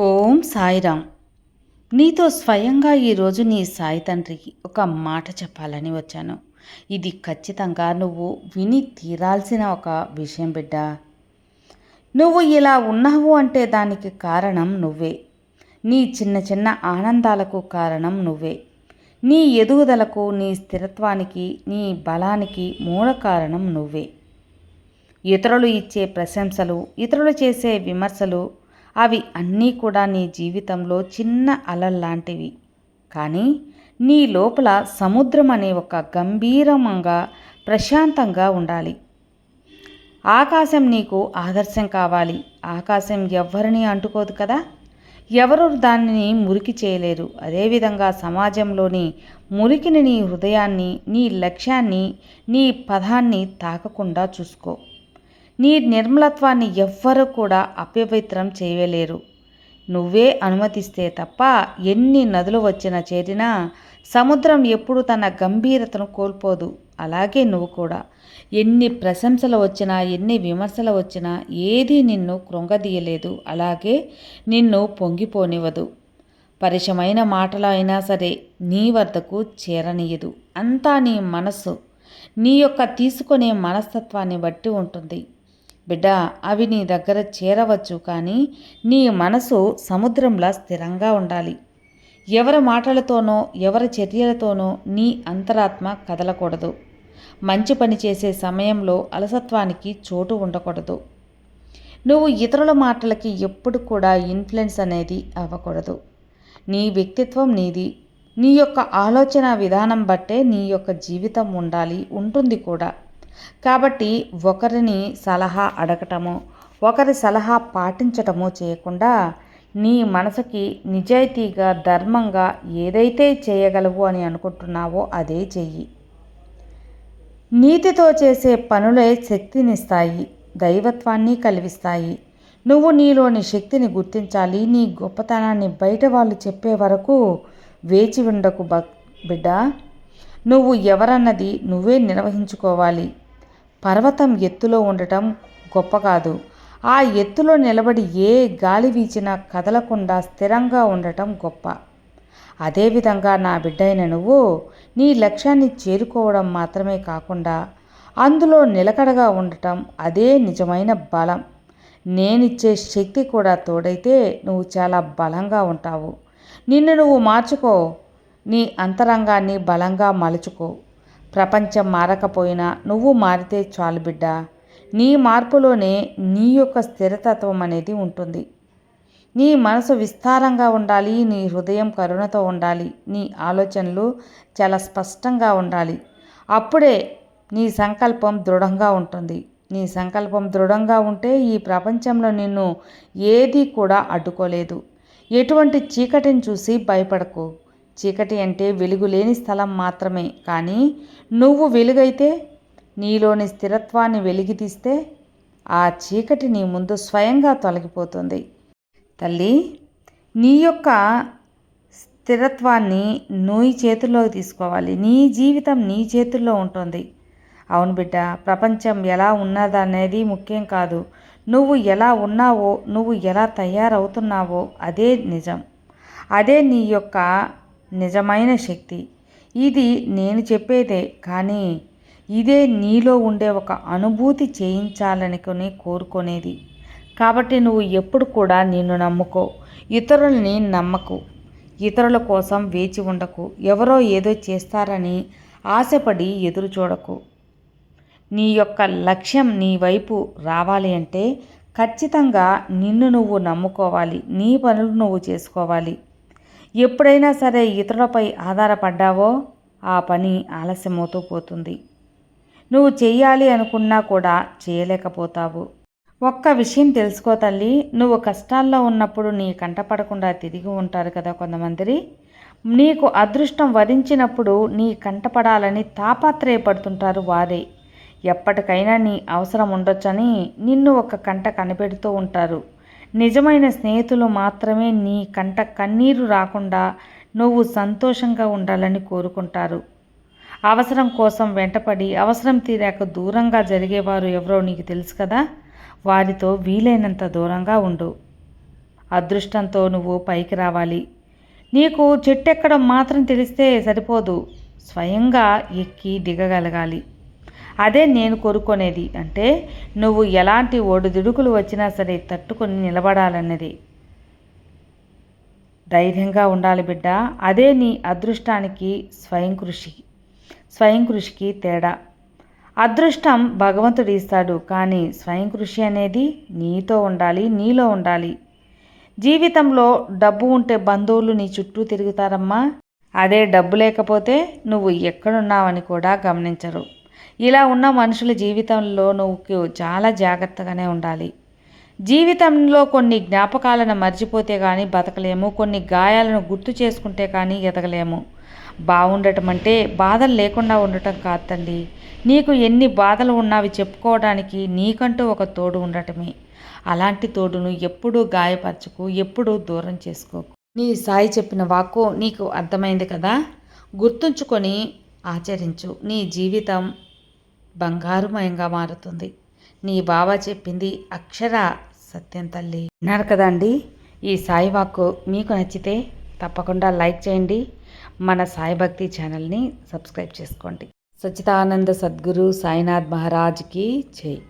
ఓం సాయిరామ్. నీతో స్వయంగా ఈరోజు నీ సాయి తండ్రికి ఒక మాట చెప్పాలని వచ్చాను. ఇది ఖచ్చితంగా నువ్వు విని తీరాల్సిన ఒక విషయం బిడ్డ. నువ్వు ఇలా ఉన్నావు అంటే దానికి కారణం నువ్వే. నీ చిన్న చిన్న ఆనందాలకు కారణం నువ్వే. నీ ఎదుగుదలకు నీ స్థిరత్వానికి నీ బలానికి మూల కారణం నువ్వే. ఇతరులు ఇచ్చే ప్రశంసలు ఇతరులు చేసే విమర్శలు అవి అన్నీ కూడా నీ జీవితంలో చిన్న అలల్లాంటివి కానీ నీ లోపల సముద్రం అనే ఒక గంభీరంగా ప్రశాంతంగా ఉండాలి. ఆకాశం నీకు ఆదర్శం కావాలి. ఆకాశం ఎవ్వరిని అంటుకోదు కదా? ఎవరు దానిని మురికి చేయలేరు. అదేవిధంగా సమాజంలోని మురికిని నీ హృదయాన్ని నీ లక్ష్యాన్ని నీ పదాన్ని తాకకుండా చూసుకో. నీ నిర్మలత్వాన్ని ఎవ్వరూ కూడా అపవిత్రం చేయలేరు. నువ్వే అనుమతిస్తే తప్ప ఎన్ని నదులు వచ్చినా చేరినా సముద్రం ఎప్పుడు తన గంభీరతను కోల్పోదు. అలాగే నువ్వు కూడా. ఎన్ని ప్రశంసలు వచ్చినా ఎన్ని విమర్శలు వచ్చినా ఏదీ నిన్ను కృంగదీయలేదు. అలాగే నిన్ను పొంగిపోనివ్వదు. పరిచమైన మాటలు అయినా సరే నీ వద్దకు చేరనీయదు. అంతా నీ మనస్సు నీ యొక్క తీసుకునే మనస్తత్వాన్ని బట్టి ఉంటుంది. బిడ్డ అవి నీ దగ్గర చేరవచ్చు కానీ నీ మనసు సముద్రంలా స్థిరంగా ఉండాలి. ఎవరి మాటలతోనో ఎవరి చర్యలతోనో నీ అంతరాత్మ కదలకూడదు. మంచి పని చేసే సమయంలో అలసత్వానికి చోటు ఉండకూడదు. నువ్వు ఇతరుల మాటలకి ఎప్పుడు కూడా ఇన్ఫ్లుయెన్స్ అనేది అవ్వకూడదు. నీ వ్యక్తిత్వం నీది. నీ యొక్క ఆలోచన విధానం బట్టే నీ యొక్క జీవితం ఉండాలి ఉంటుంది కూడా. కాబట్టి ఒకరిని సలహా అడగటము ఒకరి సలహా పాటించటము చేయకుండా నీ మనసుకి నిజాయితీగా ధర్మంగా ఏదైతే చేయగలవు అని అనుకుంటున్నావో అదే చెయ్యి. నీతితో చేసే పనులే శక్తినిస్తాయి దైవత్వాన్ని కలిగిస్తాయి. నువ్వు నీలోని శక్తిని గుర్తించాలి నీ గొప్పతనాన్ని బయట వాళ్ళు చెప్పే వరకు వేచి ఉండకు బిడ్డ. నువ్వు ఎవరన్నది నువ్వే నిర్వహించుకోవాలి. పర్వతం ఎత్తులో ఉండటం గొప్ప కాదు. ఆ ఎత్తులో నిలబడి ఏ గాలి వీచినా కదలకుండా స్థిరంగా ఉండటం గొప్ప. అదేవిధంగా నా బిడ్డైన నువ్వు నీ లక్ష్యాన్ని చేరుకోవడం మాత్రమే కాకుండా అందులో నిలకడగా ఉండటం అదే నిజమైన బలం. నేనిచ్చే శక్తి కూడా తోడైతే నువ్వు చాలా బలంగా ఉంటావు. నిన్ను నువ్వు మార్చుకో. నీ అంతరంగాన్ని బలంగా మలుచుకో. ప్రపంచం మారకపోయినా నువ్వు మారితే చాలు బిడ్డ. నీ మార్పులోనే నీ యొక్క స్థిరతత్వం అనేది ఉంటుంది. నీ మనసు విస్తారంగా ఉండాలి నీ హృదయం కరుణతో ఉండాలి నీ ఆలోచనలు చాలా స్పష్టంగా ఉండాలి. అప్పుడే నీ సంకల్పం దృఢంగా ఉంటుంది. నీ సంకల్పం దృఢంగా ఉంటే ఈ ప్రపంచంలో నిన్ను ఏదీ కూడా అడ్డుకోలేదు. ఎటువంటి చీకటిని చూసి భయపడకు. చీకటి అంటే వెలుగు లేని స్థలం మాత్రమే. కానీ నువ్వు వెలుగైతే నీలోని స్థిరత్వాన్ని వెలిగితీస్తే ఆ చీకటి నీ ముందు స్వయంగా తొలగిపోతుంది. తల్లి నీ యొక్క స్థిరత్వాన్ని నువ్వు చేతుల్లోకి తీసుకోవాలి. నీ జీవితం నీ చేతుల్లో ఉంటుంది. అవును బిడ్డ ప్రపంచం ఎలా ఉన్నదనేది ముఖ్యం కాదు. నువ్వు ఎలా ఉన్నావో నువ్వు ఎలా తయారవుతున్నావో అదే నిజం. అదే నీ యొక్క నిజమైన శక్తి. ఇది నేను చెప్పేదే కానీ ఇదే నీలో ఉండే ఒక అనుభూతి చేయించాలనుకుని కోరుకునేది. కాబట్టి నువ్వు ఎప్పుడు కూడా నిన్ను నమ్ముకో. ఇతరులని నమ్మకు. ఇతరుల కోసం వేచి ఉండకు. ఎవరో ఏదో చేస్తారని ఆశపడి ఎదురు చూడకు. నీ యొక్క లక్ష్యం నీ వైపు రావాలి అంటే ఖచ్చితంగా నిన్ను నువ్వు నమ్ముకోవాలి. నీ పనులు నువ్వు చేసుకోవాలి. ఎప్పుడైనా సరే ఇతరులపై ఆధారపడ్డావో ఆ పని ఆలస్యమవుతూ పోతుంది. నువ్వు చేయాలి అనుకున్నా కూడా చేయలేకపోతావు. ఒక్క విషయం తెలుసుకో తల్లి నువ్వు కష్టాల్లో ఉన్నప్పుడు నీ కంటపడకుండా తిరిగి ఉంటారు కదా కొంతమంది నీకు అదృష్టం వరించినప్పుడు నీ కంటపడాలని తాపాత్రయపడుతుంటారు వారే. ఎప్పటికైనా నీ అవసరం ఉండొచ్చని నిన్ను ఒక కంట కనిపెడుతూ ఉంటారు. నిజమైన స్నేహితులు మాత్రమే నీ కంట కన్నీరు రాకుండా నువ్వు సంతోషంగా ఉండాలని కోరుకుంటారు. అవసరం కోసం వెంటపడి అవసరం తీరాక దూరంగా జరిగేవారు ఎవరో నీకు తెలుసు కదా? వారితో వీలైనంత దూరంగా ఉండు. అదృష్టంతో నువ్వు పైకి రావాలి. నీకు చెట్టెక్కడం మాత్రం తెలిస్తే సరిపోదు. స్వయంగా ఎక్కి దిగగలగాలి. అదే నేను కోరుకునేది అంటే నువ్వు ఎలాంటి ఒడిదుడుకులు వచ్చినా సరే తట్టుకొని నిలబడాలన్నది. ధైర్యంగా ఉండాలి బిడ్డ అదే నీ అదృష్టానికి స్వయం కృషి. స్వయం కృషికి తేడా. అదృష్టం భగవంతుడు ఇస్తాడు కానీ స్వయం కృషి అనేది నీతో ఉండాలి నీలో ఉండాలి. జీవితంలో డబ్బు ఉంటే బంధువులు నీ చుట్టూ తిరుగుతారమ్మా. అదే డబ్బు లేకపోతే నువ్వు ఎక్కడున్నావని కూడా గమనించరు. ఇలా ఉన్న మనుషుల జీవితంలో నువ్వు చాలా జాగ్రత్తగానే ఉండాలి. జీవితంలో కొన్ని జ్ఞాపకాలను మర్చిపోతే కానీ బతకలేము. కొన్ని గాయాలను గుర్తు చేసుకుంటే కానీ ఎదగలేము. బాగుండటం అంటే బాధలు లేకుండా ఉండటం కాదండి. నీకు ఎన్ని బాధలు ఉన్నావి చెప్పుకోవడానికి నీకంటూ ఒక తోడు ఉండటమే. అలాంటి తోడును ఎప్పుడూ గాయపరచుకు ఎప్పుడూ దూరం చేసుకోకు. నీ సాయి చెప్పిన వాక్కు నీకు అర్థమైంది కదా? గుర్తుంచుకొని ఆచరించు. నీ జీవితం బంగారుమయంగా మారుతుంది. నీ బావ చెప్పింది అక్షర సత్యం తల్లి. విన్నారు కదండి ఈ సాయివాకు మీకు నచ్చితే తప్పకుండా లైక్ చేయండి. మన సాయి భక్తి ఛానల్ని సబ్స్క్రైబ్ చేసుకోండి. సచ్చిదానంద సద్గురు సాయినాథ్ మహారాజ్కి చేయి